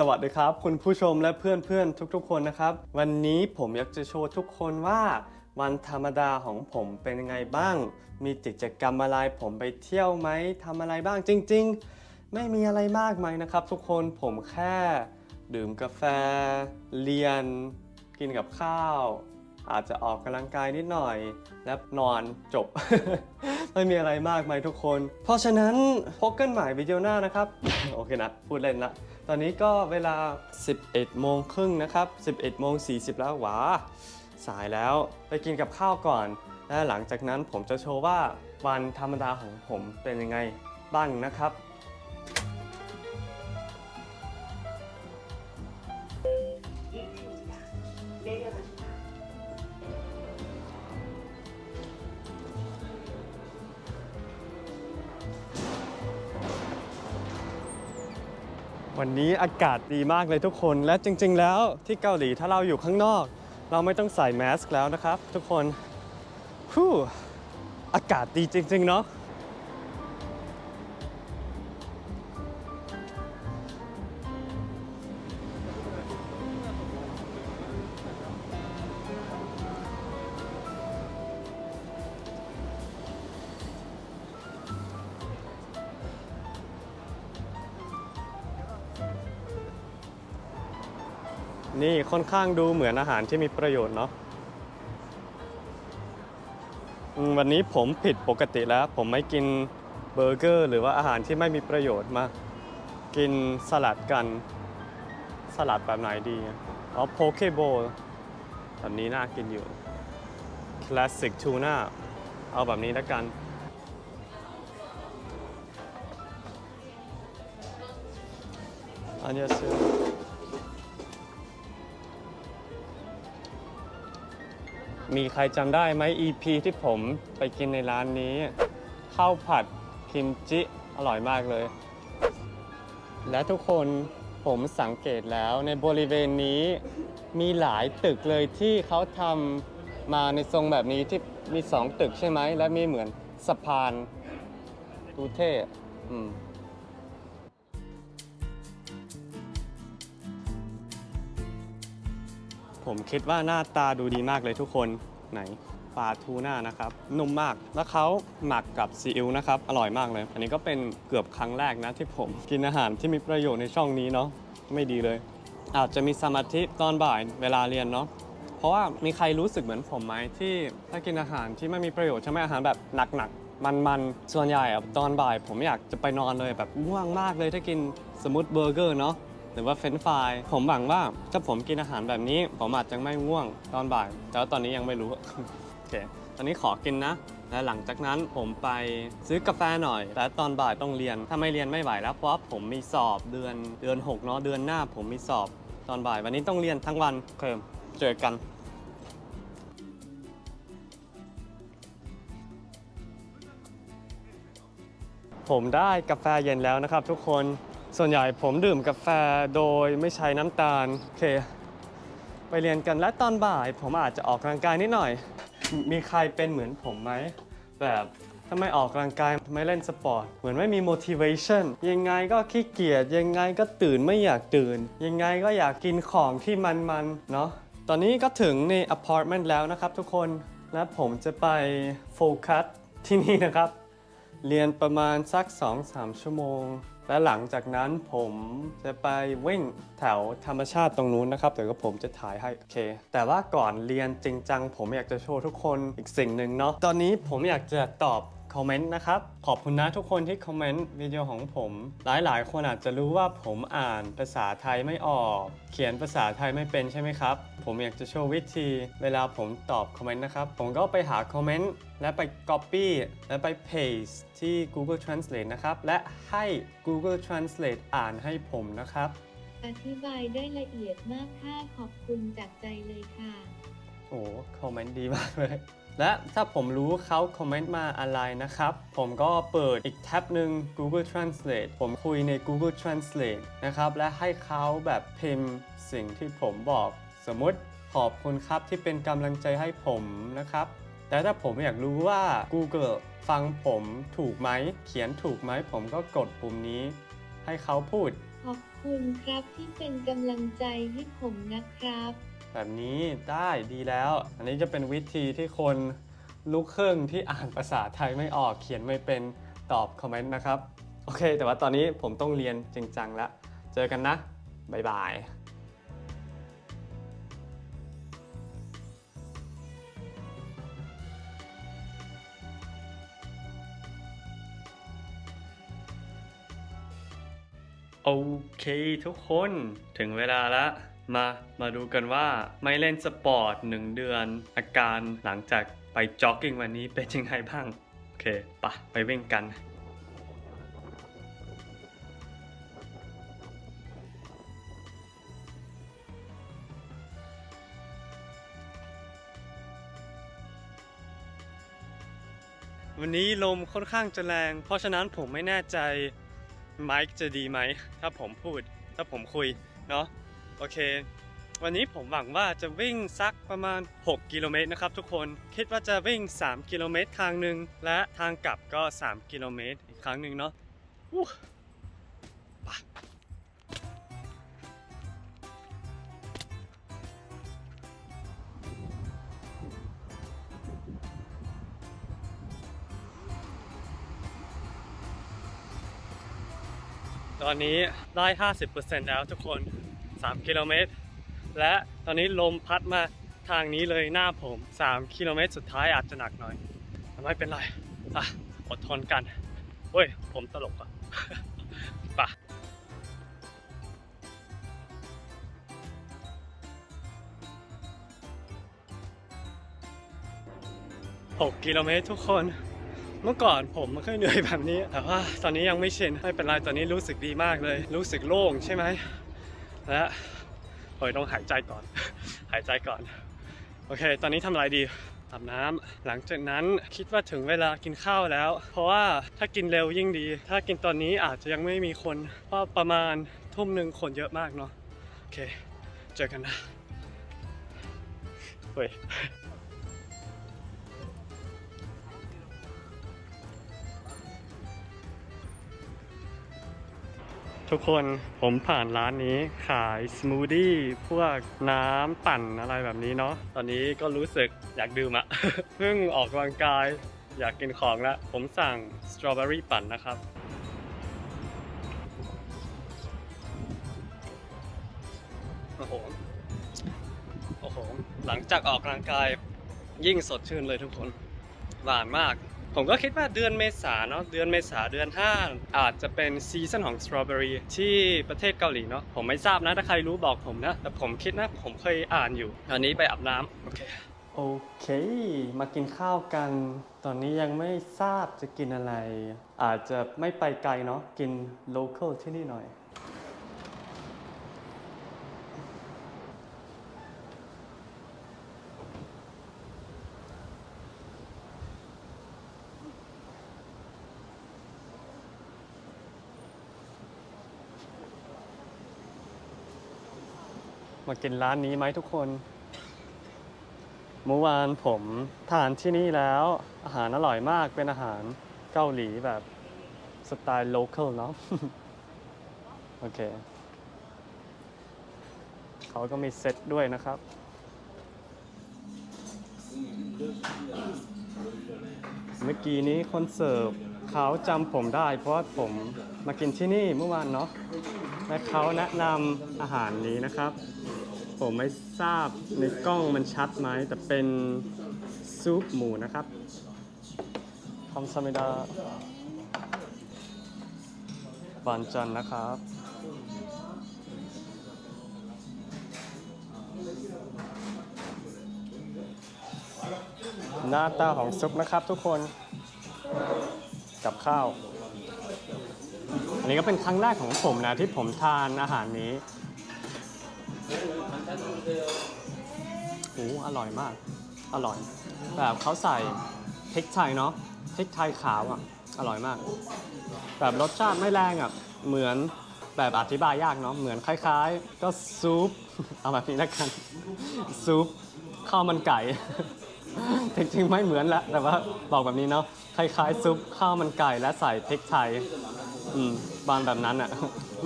สวัสดีครับ คุณผู้ชมและเพื่อนๆ ทุกๆ คนนะครับ วันนี้ผมอยากจะโชว์ทุกคนว่า วันธรรมดาของผมเป็นยังไงบ้าง มีกิจกรรมอะไรผมไปเที่ยวไหมทำอะไรบ้างจริง ๆ ไม่มีอะไรมากมายนะครับ ทุกคนผมแค่ ดื่มกาแฟ เรียน กินกับข้าว อาจจะออกกำลังกายนิดหน่อย และนอนจบ ไม่มีอะไรมากมายทุกคน เพราะฉะนั้นพบกันใหม่วิดีโอหน้านะครับ โอเคนะ พูดเล่นละตอนนี้ก็เวลา 11 โมงครึ่งนะครับ 11 โมง 40 แล้วหวาสายแล้วไปกินกับข้าวก่อน และหลังจากนั้นผมจะโชว์ว่าวันธรรมดาของผมเป็นยังไงบ้างนะครับ วันนี้อากาศดีมากเลยทุกคนและจริง ๆ แล้วที่เกาหลีถ้าเราอยู่ข้างนอก เราไม่ต้องใส่แมสก์แล้วนะครับ ทุกคนฮู้อากาศดีจริง ๆ เนาะ นี่ค่อนข้างดูเหมือนอาหารที่มีประโยชน์เนาะวันนี้ผมผิดปกติแล้ว ผมไม่กินเบอร์เกอร์ หรือว่าอาหารที่ไม่มีประโยชน์มา กินสลัดกัน สลัดแบบไหนดีอะอ๋อโพเคโบแบบนี้น่ากินอยู่คลาสสิกทูน่าเอาแบบนี้แล้วกันอันนี้ มีใครจำได้ไหม EP ที่ผมไปกินในร้านนี้ข้าวผัดคิมจิอร่อยมากเลย และทุกคนผมสังเกตแล้วในบริเวณนี้มีหลายตึกเลยที่เขาทำมาในทรงแบบนี้ที่มีสองตึกใช่ไหม และมีเหมือนสะพานดูเท่อืม ผมคิดว่าหน้าตาดูดีมากเลยทุกคนไหนปลาทูน่านะครับนุ่มมากแล้วเขาหมักกับซีอิ๊วนะครับอร่อยมากเลย อันนี้ก็เป็นเกือบครั้งแรกนะที่ผมกินอาหารที่มีประโยชน์ในช่องนี้เนาะไม่ดีเลย อาจจะมีสมาธิตอนบ่ายเวลาเรียนเนาะเพราะว่ามีใครรู้สึกเหมือนผมไหมที่ถ้ากินอาหารที่ไม่มีประโยชน์ใช่ไหมอาหารแบบหนักๆมันๆส่วนใหญ่อะตอนบ่าย ผมอยากจะไปนอนเลยแบบง่วงมากเลยถ้ากินสมมติเบอร์เกอร์เนาะ หรือว่าเฟรนฟรายผมหวังว่าถ้าผมกินอาหารแบบนี้ ผมอาจจะไม่ง่วงตอนบ่าย แต่ว่าตอนนี้ยังไม่รู้ โอเค ตอนนี้ขอกินนะ และหลังจากนั้นผมไปซื้อกาแฟหน่อยและตอนบ่ายต้องเรียน ถ้าไม่เรียนไม่ไหวแล้วเพราะว่าผมมีสอบเดือนเดือน6เนาะเดือนหน้า ผมมีสอบตอนบ่ายวันนี้ต้องเรียนทั้งวันโอเคเจอกันผมได้กาแฟเย็นแล้วนะครับทุกคน ส่วนใหญ่ผมดื่มกาแฟโดยไม่ใช้น้ำตาล โอเค ไปเรียนกันและตอนบ่าย ผมอาจจะออกกำลังกายนิดหน่อย มีใครเป็นเหมือนผมไหม แบบถ้าไม่ออกกำลังกายไม่เล่นสปอร์ต เหมือนไม่มี motivation ยังไงก็ขี้เกียจยังไงก็ตื่นไม่อยากตื่น ยังไงก็อยากกินของที่มันๆเนาะตอนนี้ก็ถึงในอพาร์ตเมนต์แล้วนะครับทุกคนและผมจะไปโฟกัสที่นี่นะครับ เรียนประมาณสัก 2-3 ชั่วโมง และหลังจากนั้นผมจะไปวิ่งแถวธรรมชาติตรงนู้นนะครับเดี๋ยวก็ผมจะถ่ายให้โอเค แต่ว่าก่อนเรียนจริงจังผมอยากจะโชว์ทุกคนอีกสิ่งหนึ่งเนาะตอนนี้ผมอยากจะตอบ คอมเมนต์นะครับ ขอบคุณนะทุกคนที่คอมเมนต์วิดีโอของผม หลายๆ คนอาจจะรู้ว่าผมอ่านภาษาไทยไม่ออก เขียนภาษาไทยไม่เป็นใช่ไหมครับ ผมอยากจะโชว์วิธี เวลาผมตอบคอมเมนต์นะครับ ผมก็ไปหาคอมเมนต์และไป Copy และไป Paste ที่ Google Translate นะครับ และให้ Google Translate อ่านให้ผมนะครับ อธิบายได้ละเอียดมากค่ะขอบคุณจากใจเลยค่ะ โอ้คอมเมนต์ดีมากเลย และถ้าผมรู้เขาคอมเมนต์มาอะไรนะครับ ผมก็เปิดอีกแท็บหนึ่ง Google Translate ผมคุยใน Google Translate นะครับ และให้เขาแบบพิมพ์สิ่งที่ผมบอกสมมติขอบคุณครับที่เป็นกำลังใจให้ผมนะครับ แต่ถ้าผมอยากรู้ว่า Google ฟังผมถูกไหม เขียนถูกไหม ผมก็กดปุ่มนี้ ให้เขาพูด ขอบคุณครับที่เป็นกำลังใจให้ผมนะครับ แบบนี้ได้ดีแล้ว อันนี้จะเป็นวิธีที่คนลูกครึ่งที่อ่านภาษาไทยไม่ออกเขียนไม่เป็นตอบคอมเมนต์นะครับ โอเค แต่ว่าตอนนี้ผมต้องเรียนจริงจังแล้ว เจอกันนะ บ๊ายบายโอเคทุกคนถึงเวลาแล้ว มา มาดูกันว่าไม่เล่นสปอร์ตหนึ่งเดือน อาการหลังจากไปจ็อกกิ้งวันนี้เป็นยังไงบ้าง โอเคปะไปวิ่งกันวันนี้ลมค่อนข้างจะแรง เพราะฉะนั้นผมไม่แน่ใจไมค์จะดีไหม ถ้าผมพูด ถ้าผมคุย เนาะ โอเค วันนี้ผมหวังว่าจะวิ่งสักประมาณ 6 กิโลเมตรนะครับทุกคนคิดว่าจะวิ่ง 3 กิโลเมตรทางหนึ่งและทางกลับก็ 3 กิโลเมตรอีกครั้งหนึ่งเนาะอู้ไปตอนนี้ได้ 50%แล้วทุกคน 3 กิโลเมตร และตอนนี้ลมพัดมาทางนี้เลยหน้าผม 3 กิโลเมตร สุดท้ายอาจจะหนักหน่อยแต่ไม่เป็นไรอะอดทนกันเฮ้ย ผมตลกอะปะ6กิโลเมตรทุกคน เมื่อก่อนผมไม่เคยเหนื่อยแบบนี้ แต่ว่าตอนนี้ยังไม่ชินไม่เป็นไร ตอนนี้รู้สึกดีมากเลย รู้สึกโล่งใช่ไหม และเฮ้ยต้องหายใจก่อน หายใจก่อน โอเค ตอนนี้ทำอะไรดีอาบน้ำหลังจากนั้นคิดว่าถึงเวลากินข้าวแล้ว เพราะว่าถ้ากินเร็วยิ่งดี ถ้ากินตอนนี้อาจจะยังไม่มีคนเพราะประมาณทุ่มหนึ่งคนเยอะมากเนาะโอเค เจอกันนะเฮ้ย ทุกคนผมผ่านร้านนี้ขายสมูทตี้พวกน้ำปั่นอะไรแบบนี้เนาะตอนนี้ก็รู้สึกอยากดื่มอะเพิ่งออกกำลังกาย อยากกินของแล้วผมสั่งสตรอเบอรี่ปั่นนะครับ โอ้โห โอ้โห หลังจากออกกำลังกายยิ่งสดชื่นเลยทุกคน หวานมาก ผมก็คิดว่าเดือนเมษาเนาะเดือนเมษาเดือน5อาจจะเป็นซีซันของสตรอเบอรี่ที่ประเทศเกาหลีเนาะผมไม่ทราบนะถ้าใครรู้บอกผมนะ แต่ผมคิดนะผมเคยอ่านอยู่ตอนนี้ไปอาบน้ำโอเคโอเค มากินข้าวกัน ตอนนี้ยังไม่ทราบจะกินอะไร อาจจะไม่ไปไกลเนาะ กินโลเคอลที่นี่หน่อย กินร้านนี้ไหมทุกคน เมื่อวานผมทานที่นี่แล้ว อาหารอร่อยมากเป็นอาหารเกาหลีแบบสไตล์โลเคอลเนาะโอเค เขาก็มีเซตด้วยนะครับเมื่อกี้นี้คนเสิร์ฟเขาจำผมได้ เพราะผมมากินที่นี่เมื่อวานเนาะและเขาแนะนำอาหารนี้นะครับ ผมไม่ทราบในกล้องมันชัดไหมแต่เป็นซุปหมูนะครับคำซามิดาบานจันนะครับ หน้าตาของซุปนะครับทุกคนกับข้าว อันนี้ก็เป็นครั้งแรกของผมนะที่ผมทานอาหารนี้ โอ้อร่อยมาก อร่อย แบบเขาใส่พริกไทยเนาะพริกไทยขาวอะ อร่อยมาก แบบรสชาติไม่แรงอะ เหมือนแบบอธิบายยากเนาะ เหมือนคล้ายๆ ก็ซุป เอาแบบนี้แล้วกัน ซุปข้าวมันไก่ จริงๆไม่เหมือนละ แต่ว่าบอกแบบนี้เนาะ คล้ายๆ ซุปข้าวมันไก่และใส่พริกไทย อืม บานแบบนั้นอะ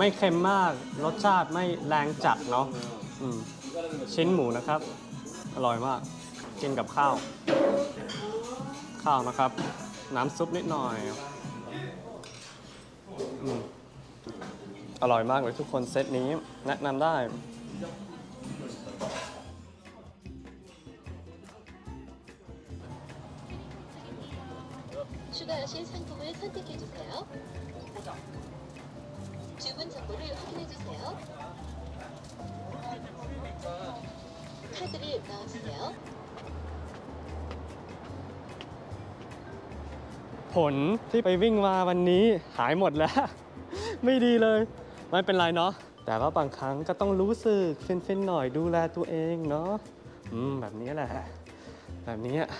ไม่เค็มมาก รสชาติไม่แรงจัดเนาะอืมชิ้นหมูนะครับ อร่อยมาก กินกับข้าว ข้าวนะครับ น้ำซุปนิดหน่อยอมอร่อยมากเลยทุกคนเซตนี้ แนะนำได้ 추가하실 상품을 선택해 주세요. 주문 정보를 확인해 주세요. 카드를 넣어주세요. ผลที่ไปวิ่งมาวันนี้หายหมดแล้ว ไม่ดีเลย ไม่เป็นไรเนาะแต่ว่าบางครั้งก็ต้องรู้สึกฟินๆหน่อยดูแลตัวเองเนาะอืมแบบนี้แหละ แบบนี้อะ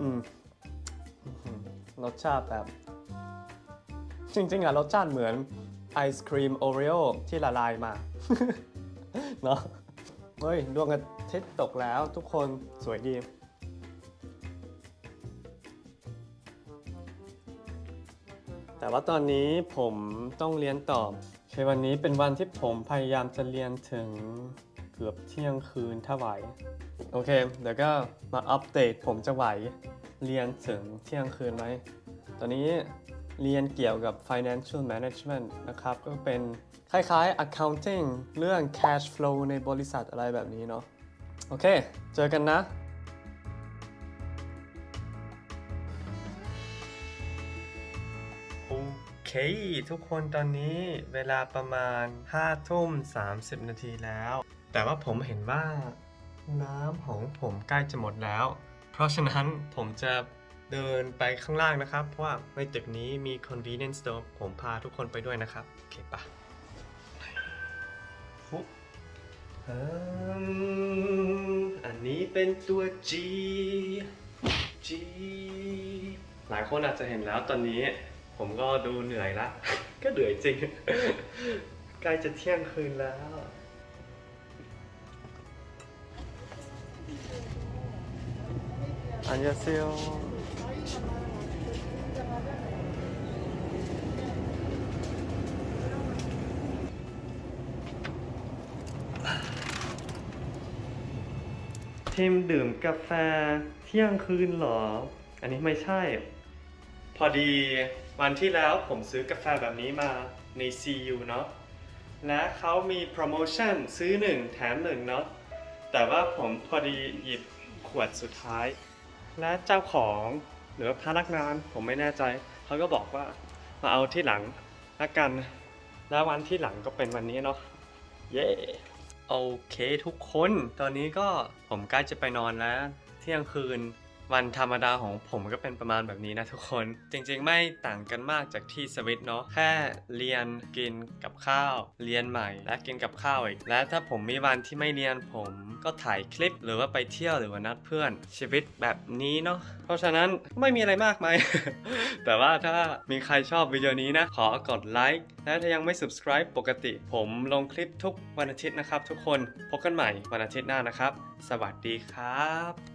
อืมอื้อหือรสชาติแบบ จริงๆอะรสชาติเหมือนไอศครีมโอรีโอที่ละลายมา เนาะเฮ้ย ดวงอาทิตย์ตกแล้วทุกคนสวยดีแต่ว่าตอนนี้ผมต้องเรียนต่อคือวันนี้เป็นวันที่ผมพยายามจะเรียนถึงเกือบเที่ยงคืนถ้าไหว โอเค เดี๋ยวก็มาอัปเดตผมจะไหวเรียนถึงเที่ยงคืนไหม ตอนนี้ เรียนเกี่ยวกับ financial management นะครับ ก็เป็นคล้ายๆ accounting เรื่อง cash flow ในบริษัทอะไรแบบนี้เนาะ โอเค เจอกันนะโอเคทุกคนตอนนี้เวลาประมาณ5ทุ่ม30 นาทีแล้ว แต่ว่าผมเห็นว่าน้ำของผมใกล้จะหมดแล้ว เพราะฉะนั้นผมจะ เดินไปข้างล่างนะครับ เพราะว่าในตึกนี้มี convenience store ผมพาทุกคนไปด้วยนะครับ โอเคปะปุ๊บอันนี้เป็นตัว G G หลายคนอาจจะเห็นแล้วตอนนี้ ผมก็ดูเหนื่อยละ ก็เหนื่อยจริง ใกล้จะเที่ยงคืนแล้วอันยาเซียว ทีมดื่มกาแฟเที่ยงคืนเหรอ อันนี้ไม่ใช่ พอดีวันที่แล้วผมซื้อกาแฟแบบนี้มาใน CU เนาะ และเขามีโปรโมชั่นซื้อ1แถม1เนาะ แต่ว่าผมพอดีหยิบขวดสุดท้าย และเจ้าของ หรือว่าพนักงานผมไม่แน่ใจ เขาก็บอกว่ามาเอาที่หลังละกัน แล้ววันที่หลังก็เป็นวันนี้เนาะเย้โอเคทุกคน ตอนนี้ก็ผมใกล้จะไปนอนแล้ว เที่ยงคืน วันธรรมดาของผมก็เป็นประมาณแบบนี้นะทุกคน จริงๆ ไม่ต่างกันมากจากที่สวิตเนาะแค่เรียนกินกับข้าว เรียนใหม่ และกินกับข้าวอีก และถ้าผมมีวันที่ไม่เรียนผมก็ถ่ายคลิปหรือว่าไปเที่ยวหรือว่านัดเพื่อนชีวิตแบบนี้เนาะเพราะฉะนั้นไม่มีอะไรมากมายแต่ว่าถ้ามีใครชอบวิดีโอนี้นะ ขอกดไลค์และถ้ายังไม่ subscribe ปกติ ผมลงคลิปทุกวันอาทิตย์นะครับ ทุกคนพบกันใหม่วันอาทิตย์หน้านะครับ สวัสดีครับ